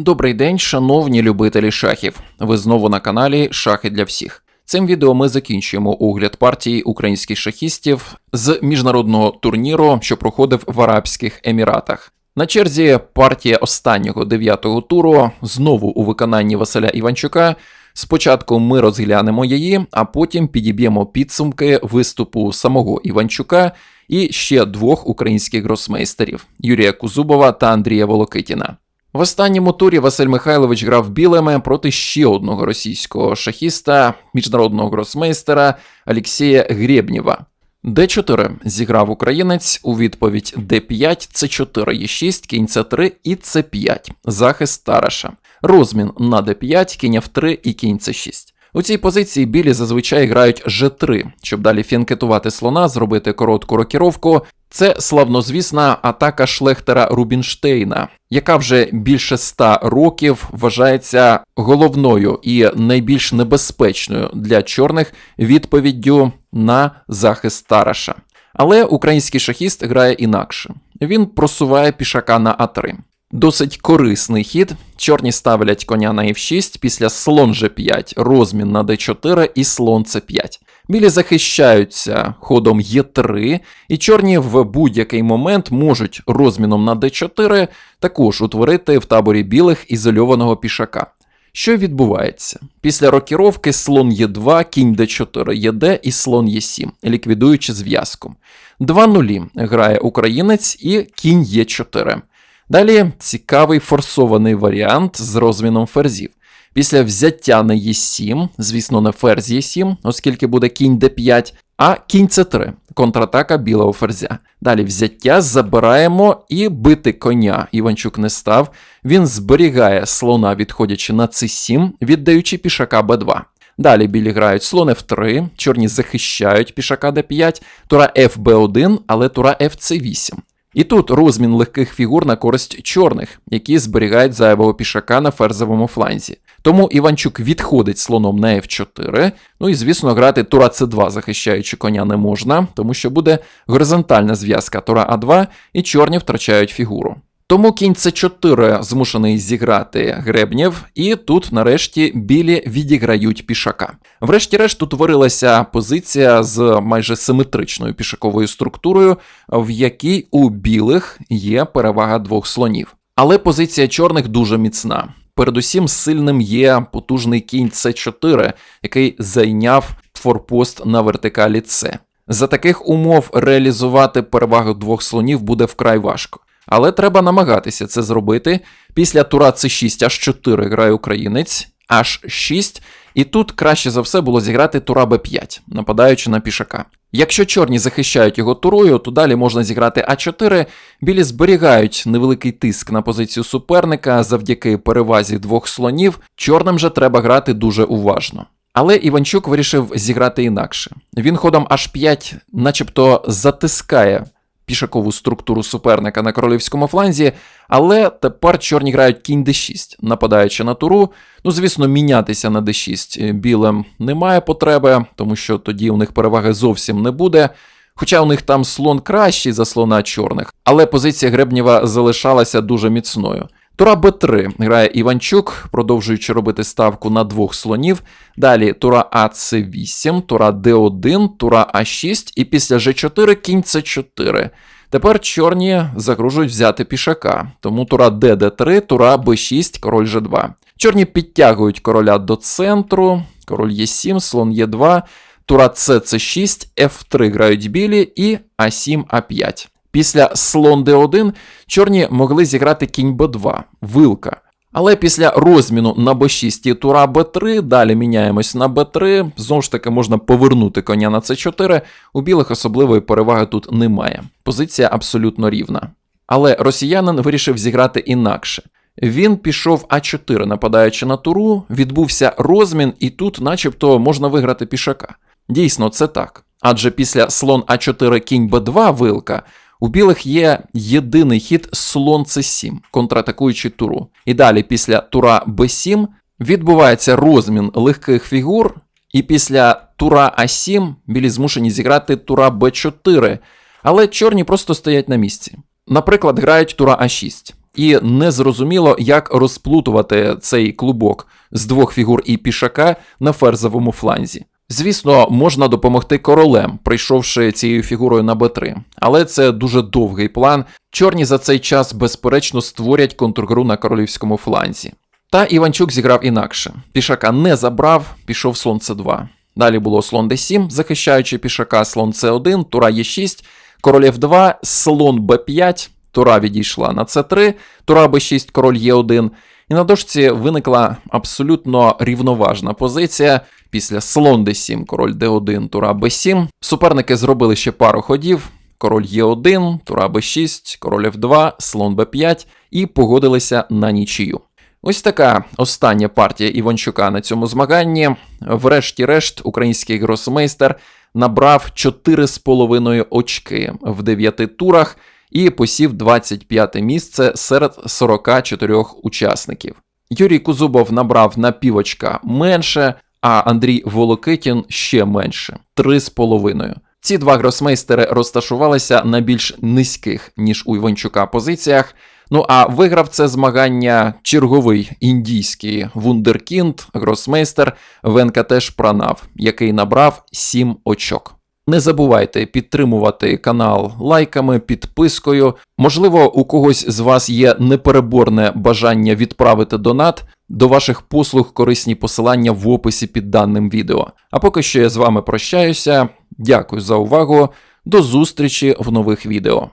Добрий день, шановні любителі шахів. Ви знову на каналі Шахи для всіх. Цим відео ми закінчуємо огляд партії українських шахістів з міжнародного турніру, що проходив в Арабських Еміратах. На черзі партія останнього дев'ятого туру знову у виконанні Василя Іванчука. Спочатку ми розглянемо її, а потім підіб'ємо підсумки виступу самого Іванчука і ще двох українських гросмейстерів Юрія Кузубова та Андрія Волокитіна. В останньому турі Василь Михайлович грав білими проти ще одного російського шахіста, міжнародного гросмейстера Алексія Гребнєва. Д4 зіграв українець у відповідь Д5, С4, Е6, кінь С3 і С5. Захист Тараша. Розмін на Д5, кінь Ф3 і кінь С6. У цій позиції білі зазвичай грають Ж3, щоб далі фінкетувати слона, зробити коротку рокіровку. Це славнозвісна атака Шлехтера Рубінштейна, яка вже більше ста років вважається головною і найбільш небезпечною для чорних відповіддю на захист Тараша. Але український шахіст грає інакше. Він просуває пішака на А3. Досить корисний хід. Чорні ставлять коня на F6, після слон G5, розмін на D4 і слон C5. Білі захищаються ходом Е3, і чорні в будь-який момент можуть розміном на D4 також утворити в таборі білих ізольованого пішака. Що відбувається? Після рокіровки слон Е2, кінь Д4, ЄД і слон Е7, ліквідуючи зв'язку. 2 нулі грає українець і кінь Е4. Далі цікавий форсований варіант з розміном ферзів. Після взяття на Е7, звісно, не ферзь Е7, оскільки буде кінь Д5, а кінь С3, контратака білого ферзя. Далі взяття забираємо і бити коня. Іванчук не став. Він зберігає слона, відходячи на С7, віддаючи пішака Б2. Далі білі грають слон F3, чорні захищають пішака d5, тура FB1, але тура FC8. І тут розмін легких фігур на користь чорних, які зберігають зайвого пішака на ферзовому фланзі. Тому Іванчук відходить слоном на F4. Ну і, звісно, грати тура С2, захищаючи коня, не можна, тому що буде горизонтальна зв'язка тура А2, і чорні втрачають фігуру. Тому кінь С4 змушений зіграти гребнєв, і тут, нарешті, білі відіграють пішака. Врешті-решт, утворилася позиція з майже симетричною пішаковою структурою, в якій у білих є перевага двох слонів. Але позиція чорних дуже міцна. Передусім, сильним є потужний кінь С4, який зайняв форпост на вертикалі С. За таких умов реалізувати перевагу двох слонів буде вкрай важко. Але треба намагатися це зробити. Після тура С6 H4 грає українець, H6, і тут краще за все було зіграти тура Б5, нападаючи на пішака. Якщо чорні захищають його турою, то далі можна зіграти А4, білі зберігають невеликий тиск на позицію суперника завдяки перевазі двох слонів, чорним же треба грати дуже уважно. Але Іванчук вирішив зіграти інакше. Він ходом H5 начебто затискає пішакову структуру суперника на королівському фланзі, але тепер чорні грають кінь d6, нападаючи на туру. Ну, звісно, мінятися на d6 білим немає потреби, тому що тоді у них переваги зовсім не буде. Хоча у них там слон кращий за слона чорних, але позиція Гребнєва залишалася дуже міцною. Тура Б3 грає Іванчук, продовжуючи робити ставку на двох слонів. Далі тура АЦ8, тура Д1, тура А6 і після Ж4 кінь С4. Тепер чорні загружують взяти пішака, тому тура ДД3, тура Б6, король Ж2. Чорні підтягують короля до центру, король Е7, слон Е2, тура С С6, Ф3 грають білі і А7, А5. Після слон d1 чорні могли зіграти кінь b2, вилка. Але після розміну на b6 і тура b3, далі міняємось на b3, знову ж таки можна повернути коня на c4, у білих особливої переваги тут немає. Позиція абсолютно рівна. Але росіянин вирішив зіграти інакше. Він пішов А4, нападаючи на туру, відбувся розмін, і тут, начебто, можна виграти пішака. Дійсно, це так. Адже після слон А4 кінь Б2 вилка. У білих є єдиний хід слон С7, контратакуючи туру. І далі, після тура Б7, відбувається розмін легких фігур, і після тура А7 білі змушені зіграти тура Б4, але чорні просто стоять на місці. Наприклад, грають тура А6. і не зрозуміло, як розплутувати цей клубок з двох фігур і пішака на ферзовому фланзі. Звісно, можна допомогти королем, прийшовши цією фігурою на Б3, але це дуже довгий план. Чорні за цей час безперечно створять контргру на королівському фланзі. Та Іванчук зіграв інакше. Пішака не забрав, пішов слон С2. Далі було слон d7, захищаючи пішака, слон С1, тура Е6, король F2, слон Б5, тура відійшла на С3, тура Б6, король Е1. І на дошці виникла абсолютно рівноважна позиція. Після слон d7, король d1, тура b7. Суперники зробили ще пару ходів. Король Е1, тура b6, король F2, слон b5 і погодилися на нічию. Ось така остання партія Іванчука на цьому змаганні. Врешті-решт, український гросмейстер набрав 4,5 очки в 9 турах і посів 25 місце серед 44 учасників. Юрій Кузубов набрав на півочка менше, а Андрій Волокитін ще менше 3,5. Ці два гросмейстери розташувалися на більш низьких, ніж у Іванчука позиціях. Ну а виграв це змагання черговий індійський вундеркінд, гросмейстер Венкатеш Пранав, який набрав 7 очок. Не забувайте підтримувати канал лайками, підпискою. Можливо, у когось з вас є непереборне бажання відправити донат. До ваших послуг корисні посилання в описі під даним відео. А поки що я з вами прощаюся. Дякую за увагу. До зустрічі в нових відео.